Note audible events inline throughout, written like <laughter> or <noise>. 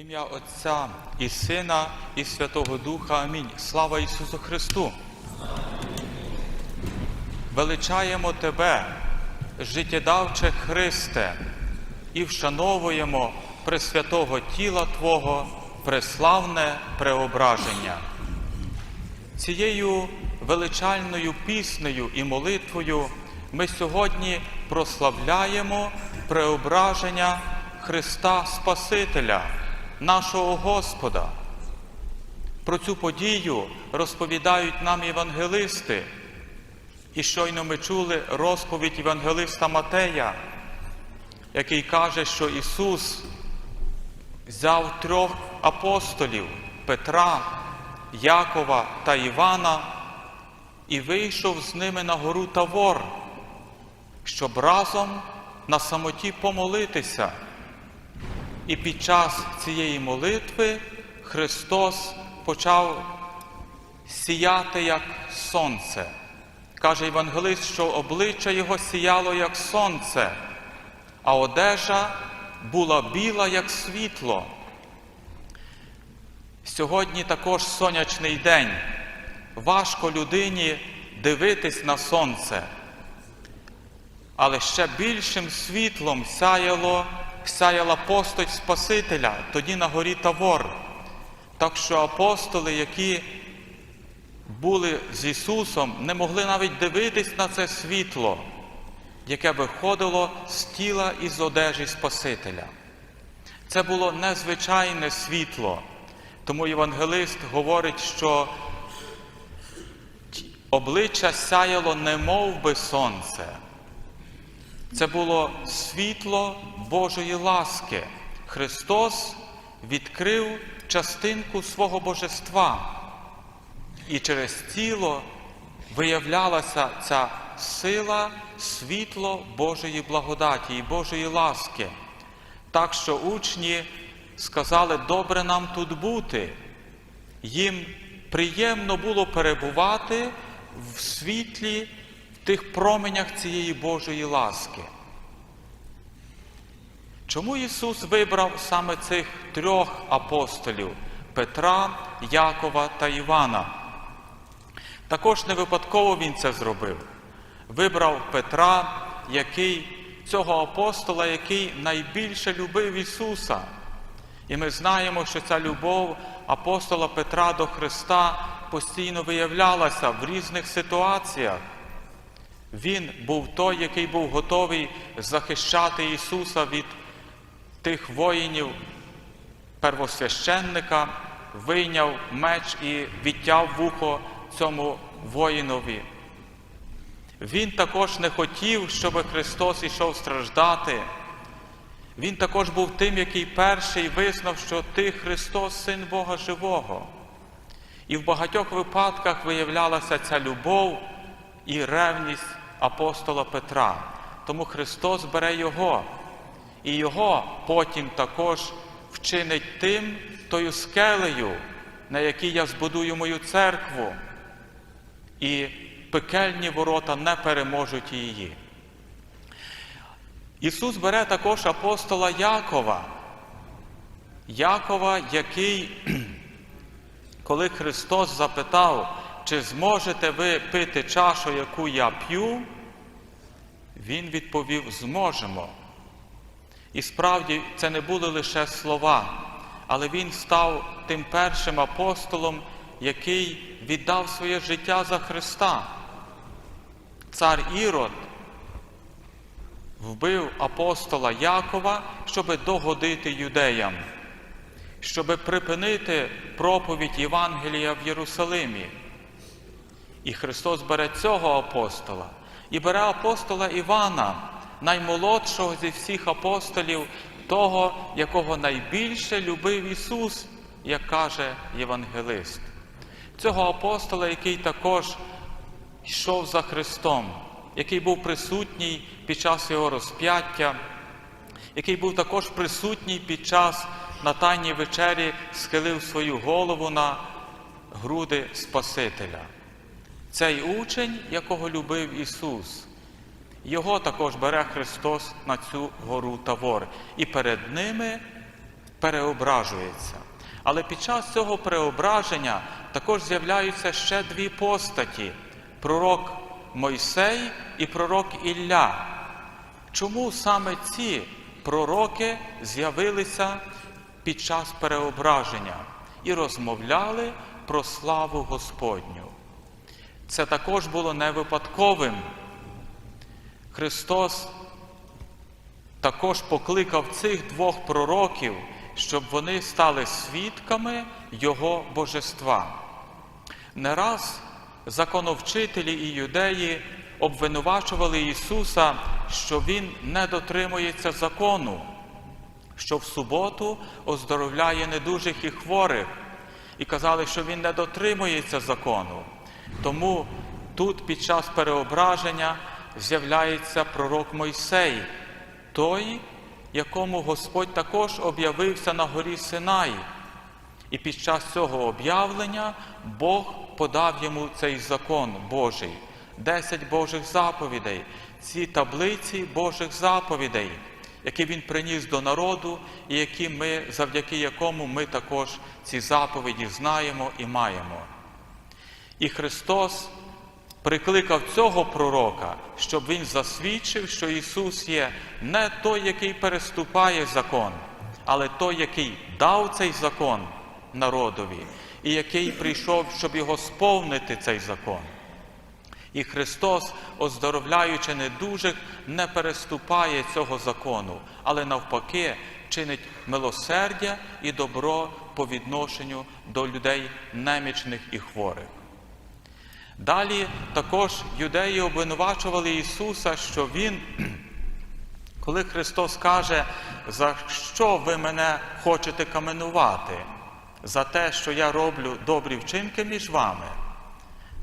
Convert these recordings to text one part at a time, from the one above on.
Ім'я Отця і Сина, і Святого Духа. Амінь. Слава Ісусу Христу! Величаємо Тебе, життєдавче Христе, і вшановуємо Пресвятого тіла Твого, преславне преображення. Цією величальною піснею і молитвою ми сьогодні прославляємо преображення Христа Спасителя, нашого Господа. Про цю подію розповідають нам євангелисти. І щойно ми чули розповідь Євангелиста Матея, який каже, що Ісус взяв трьох апостолів Петра, Якова та Івана і вийшов з ними на гору Тавор, щоб разом на самоті помолитися. І під час цієї молитви Христос почав сіяти як сонце. Каже Євангелист, що обличчя Його сіяло як сонце, а одежа була біла, як світло. Сьогодні також сонячний день. Важко людині дивитись на сонце, але ще більшим світлом сяяло, сяяла постать Спасителя тоді на горі Тавор. Так що апостоли, які були з Ісусом, не могли навіть дивитись на це світло, яке виходило з тіла і з одежі Спасителя. Це було незвичайне світло. Тому євангелист говорить, що обличчя сяяло немов би сонце. Це було світло Божої ласки. Христос відкрив частинку свого божества. І через тіло виявлялася ця сила, світло Божої благодаті і Божої ласки. Так що учні сказали, добре нам тут бути. Їм приємно було перебувати в світлі, тих променях цієї Божої ласки. Чому Ісус вибрав саме цих трьох апостолів Петра, Якова та Івана? Також не випадково Він це зробив. Вибрав Петра, який, цього апостола, який найбільше любив Ісуса. І ми знаємо, що ця любов апостола Петра до Христа постійно виявлялася в різних ситуаціях. Він був той, який був готовий захищати Ісуса від тих воїнів первосвященника, вийняв меч і відтяв вухо цьому воїнові. Він також не хотів, щоб Христос ішов страждати. Він також був тим, який перший визнав, що ти Христос, Син Бога Живого. І в багатьох випадках виявлялася ця любов і ревність апостола Петра. Тому Христос бере Його, і Його потім також вчинить тим, тою скелею, на якій я збудую мою церкву. І пекельні ворота не переможуть її. Ісус бере також апостола Якова. Якова, який, <clears throat> коли Христос запитав, чи зможете ви пити чашу, яку я п'ю, Він відповів, зможемо. І справді це не були лише слова, але він став тим першим апостолом, який віддав своє життя за Христа. Цар Ірод вбив апостола Якова, щоб догодити юдеям, щоб припинити проповідь Євангелія в Єрусалимі. І Христос бере цього апостола і бере апостола Івана, наймолодшого зі всіх апостолів, того, якого найбільше любив Ісус, як каже Євангелист. Цього апостола, який також йшов за Христом, який був присутній під час його розп'яття, який був також присутній під час на Тайній вечері, схилив свою голову на груди Спасителя. Цей учень, якого любив Ісус, його також бере Христос на цю гору Тавор. І перед ними переображується. Але під час цього переображення також з'являються ще дві постаті пророк Мойсей і пророк Ілля. Чому саме ці пророки з'явилися під час переображення і розмовляли про славу Господню? Це також було не випадковим. Христос також покликав цих двох пророків, щоб вони стали свідками Його божества. Не раз законовчителі і юдеї обвинувачували Ісуса, що Він не дотримується закону, що в суботу оздоровляє недужих і хворих, і казали, що Він не дотримується закону. Тому тут під час переображення з'являється пророк Мойсей, той, якому Господь також об'явився на горі Синай. І під час цього об'явлення Бог подав йому цей закон Божий, десять Божих заповідей, ці таблиці Божих заповідей, які він приніс до народу, і які ми, завдяки якому ми також ці заповіді знаємо і маємо. І Христос прикликав цього пророка, щоб він засвідчив, що Ісус є не той, який переступає закон, але той, який дав цей закон народові, і який прийшов, щоб його сповнити цей закон. І Христос, оздоровляючи недужих, не переступає цього закону, але навпаки чинить милосердя і добро по відношенню до людей немічних і хворих. Далі також юдеї обвинувачували Ісуса, що Він, <clears throat> коли Христос каже, за що ви мене хочете каменувати? За те, що я роблю добрі вчинки між вами,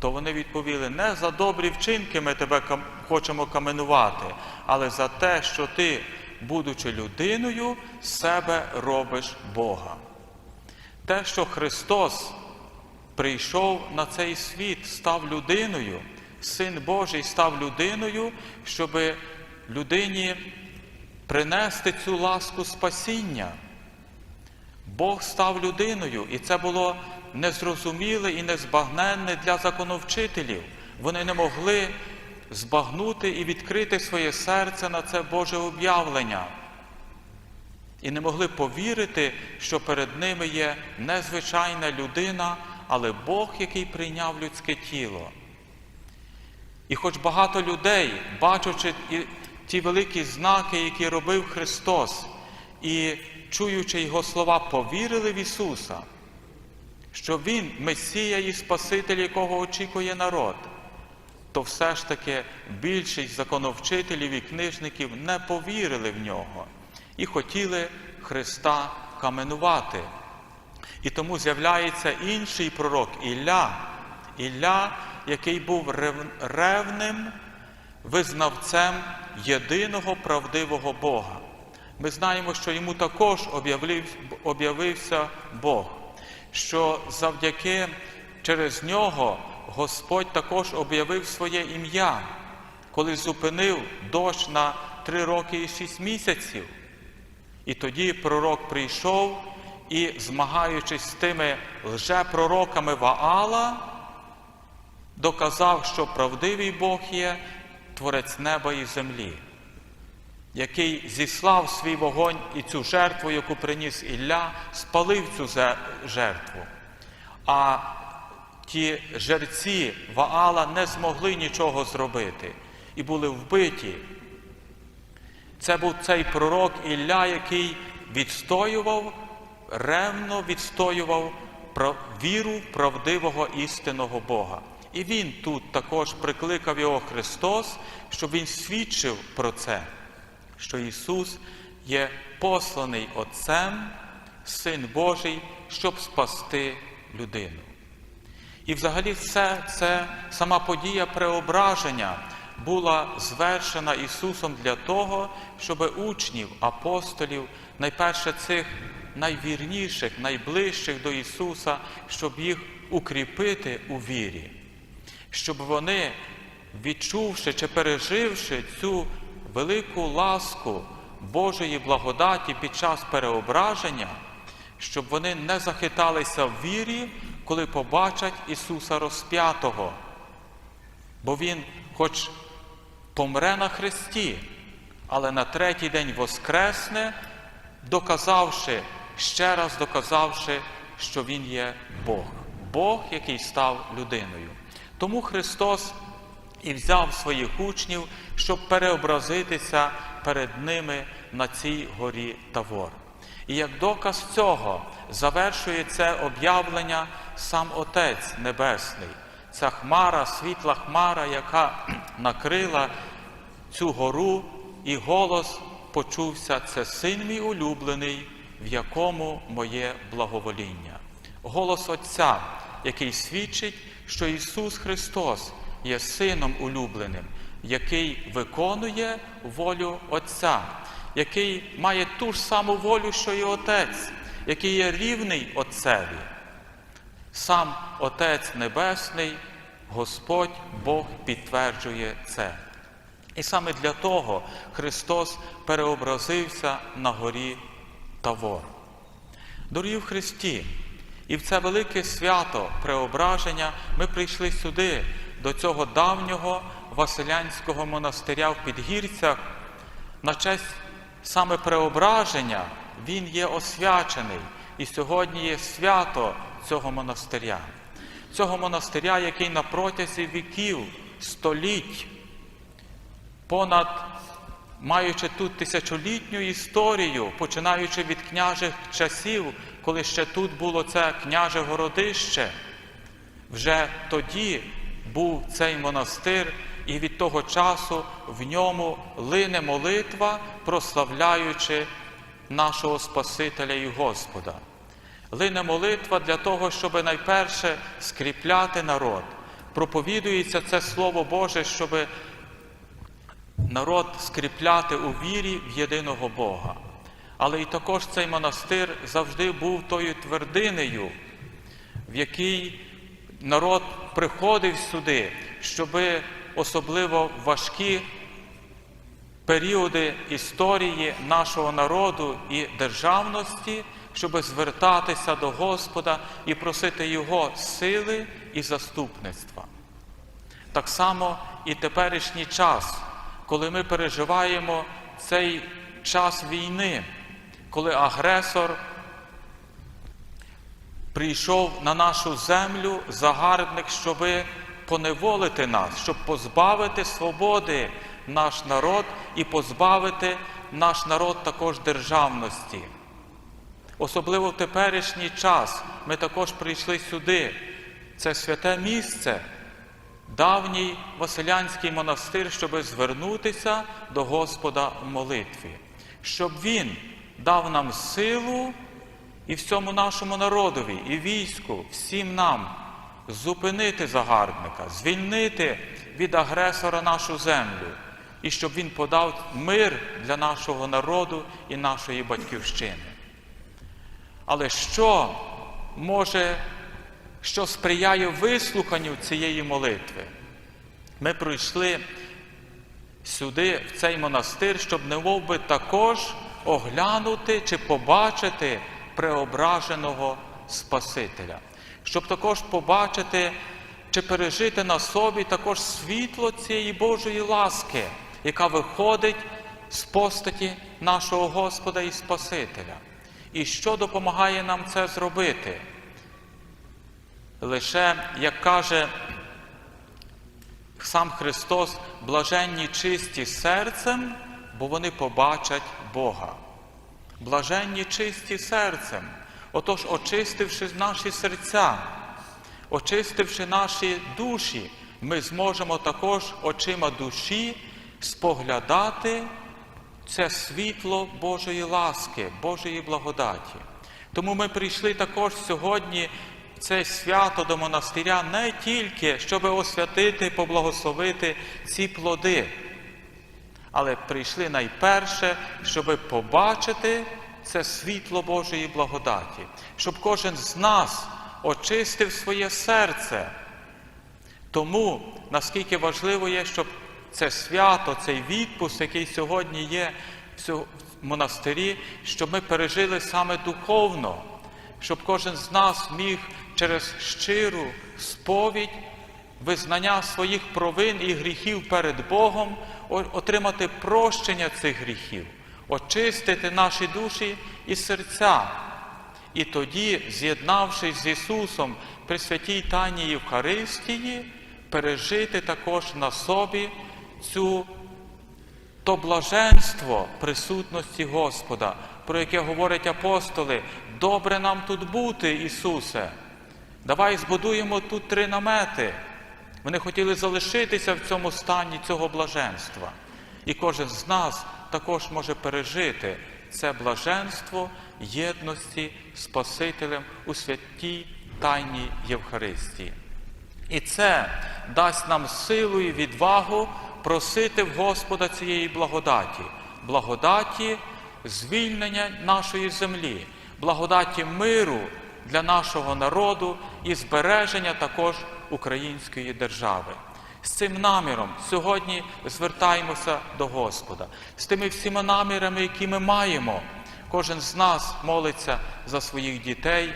то вони відповіли, не за добрі вчинки ми тебе хочемо каменувати, але за те, що ти, будучи людиною, себе робиш Бога. Те, що Христос прийшов на цей світ, став людиною, Син Божий став людиною, щоб людині принести цю ласку спасіння. Бог став людиною, і це було незрозуміле і незбагненне для законовчителів. Вони не могли збагнути і відкрити своє серце на це Боже об'явлення. І не могли повірити, що перед ними є незвичайна людина, але Бог, який прийняв людське тіло. І хоч багато людей, бачачи ті великі знаки, які робив Христос, і чуючи Його слова, повірили в Ісуса, що Він Месія і Спаситель, якого очікує народ, то все ж таки більшість законовчителів і книжників не повірили в нього і хотіли Христа каменувати. І тому з'являється інший пророк Ілля, Ілля, який був ревним визнавцем єдиного правдивого Бога. Ми знаємо, що йому також об'явився Бог, що завдяки через нього Господь також об'явив своє ім'я, коли зупинив дощ на три роки і шість місяців. І тоді пророк прийшов і, змагаючись з тими лжепророками Ваала, доказав, що правдивий Бог є творець неба і землі, який зіслав свій вогонь і цю жертву, яку приніс Ілля, спалив цю жертву. А ті жерці Ваала не змогли нічого зробити і були вбиті. Це був цей пророк Ілля, який відстоював, ревно відстоював віру правдивого істинного Бога. І він тут також прикликав його Христос, щоб він свідчив про це, що Ісус є посланий Отцем, Син Божий, щоб спасти людину. І взагалі це, це сама подія преображення була звершена Ісусом для того, щоб учнів, апостолів, найперше цих найвірніших, найближчих до Ісуса, щоб їх укріпити у вірі, щоб вони, відчувши чи переживши цю велику ласку Божої благодаті під час переображення, щоб вони не захиталися в вірі, коли побачать Ісуса розп'ятого. Бо Він, хоч помре на хресті, але на третій день воскресне, доказавши, ще раз доказавши, що Він є Бог, Бог, який став людиною. Тому Христос і взяв своїх учнів, щоб переобразитися перед ними на цій горі Тавор. І як доказ цього завершує це об'явлення сам Отець Небесний, ця хмара, світла хмара, яка <clears throat> накрила цю гору, і голос почувся це син мій улюблений, в якому моє благовоління. Голос Отця, який свідчить, що Ісус Христос є Сином улюбленим, який виконує волю Отця, який має ту ж саму волю, що і Отець, який є рівний Отцеві. Сам Отець Небесний, Господь Бог підтверджує це. І саме для того Христос переобразився на горі Тавор. Дорогі в Христі, і в це велике свято преображення ми прийшли сюди, до цього давнього Василянського монастиря в Підгірцях. На честь саме преображення він є освячений. І сьогодні є свято цього монастиря. Цього монастиря, який на протязі віків, століть, понад маючи тут тисячолітню історію, починаючи від княжих часів, коли ще тут було це княже городище, вже тоді був цей монастир, і від того часу в ньому лине молитва, прославляючи нашого Спасителя і Господа. Лине молитва для того, щоб найперше скріпляти народ. Проповідується це Слово Боже, щоб народ скріпляти у вірі в єдиного Бога. Але і також цей монастир завжди був тою твердинею, в якій народ приходив сюди, щоби особливо важкі періоди історії нашого народу і державності, щоби звертатися до Господа і просити Його сили і заступництва. Так само і теперішній час, коли ми переживаємо цей час війни, коли агресор прийшов на нашу землю, загарбник, щоби поневолити нас, щоб позбавити свободи наш народ і позбавити наш народ також державності. Особливо в теперішній час ми також прийшли сюди. Це святе місце, давній Василянський монастир, щоб звернутися до Господа в молитві, щоб Він дав нам силу і всьому нашому народові, і війську, всім нам зупинити загарбника, звільнити від агресора нашу землю, і щоб він подав мир для нашого народу і нашої батьківщини. Але що може, що сприяє вислуханню цієї молитви? Ми прийшли сюди, в цей монастир, щоб не мов би також оглянути чи побачити преображеного Спасителя, щоб також побачити чи пережити на собі також світло цієї Божої ласки, яка виходить з постаті нашого Господа і Спасителя. І що допомагає нам це зробити? Лише, як каже сам Христос, блаженні чисті серцем, бо вони побачать Бога. Блаженні чисті серцем. Отож, очистивши наші серця, очистивши наші душі, ми зможемо також очима душі споглядати це світло Божої ласки, Божої благодаті. Тому ми прийшли також сьогодні це свято до монастиря не тільки, щоб освятити, поблагословити ці плоди, але прийшли найперше, щоб побачити це світло Божої благодаті, щоб кожен з нас очистив своє серце. Тому наскільки важливо є, щоб це свято, цей відпуск, який сьогодні є в монастирі, щоб ми пережили саме духовно, щоб кожен з нас міг через щиру сповідь, визнання своїх провин і гріхів перед Богом отримати прощення цих гріхів, очистити наші душі і серця. І тоді, з'єднавшись з Ісусом при святій Тайні Євхаристії, пережити також на собі цю то блаженство присутності Господа, про яке говорять апостоли, добре нам тут бути, Ісусе. Давай збудуємо тут три намети. Вони хотіли залишитися в цьому стані цього блаженства. І кожен з нас також може пережити це блаженство єдності Спасителем у святій Тайній Євхаристії. І це дасть нам силу і відвагу просити в Господа цієї благодаті, благодаті звільнення нашої землі, благодаті миру для нашого народу і збереження також української держави. З цим наміром сьогодні звертаємося до Господа, з тими всіма намірами, які ми маємо. Кожен з нас молиться за своїх дітей,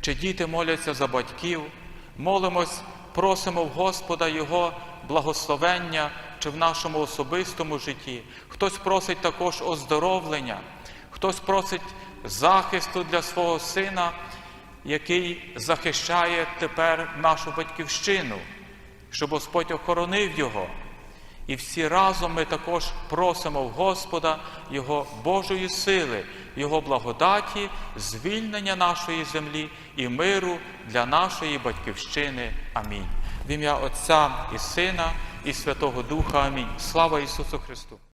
чи діти моляться за батьків, молимось, просимо в Господа Його благословення чи в нашому особистому житті. Хтось просить також оздоровлення, хтось просить захисту для свого сина, який захищає тепер нашу батьківщину, щоб Господь охоронив його. І всі разом ми також просимо в Господа Його Божої сили, Його благодаті, звільнення нашої землі і миру для нашої батьківщини. Амінь. В ім'я Отця і Сина, і Святого Духа. Амінь. Слава Ісусу Христу!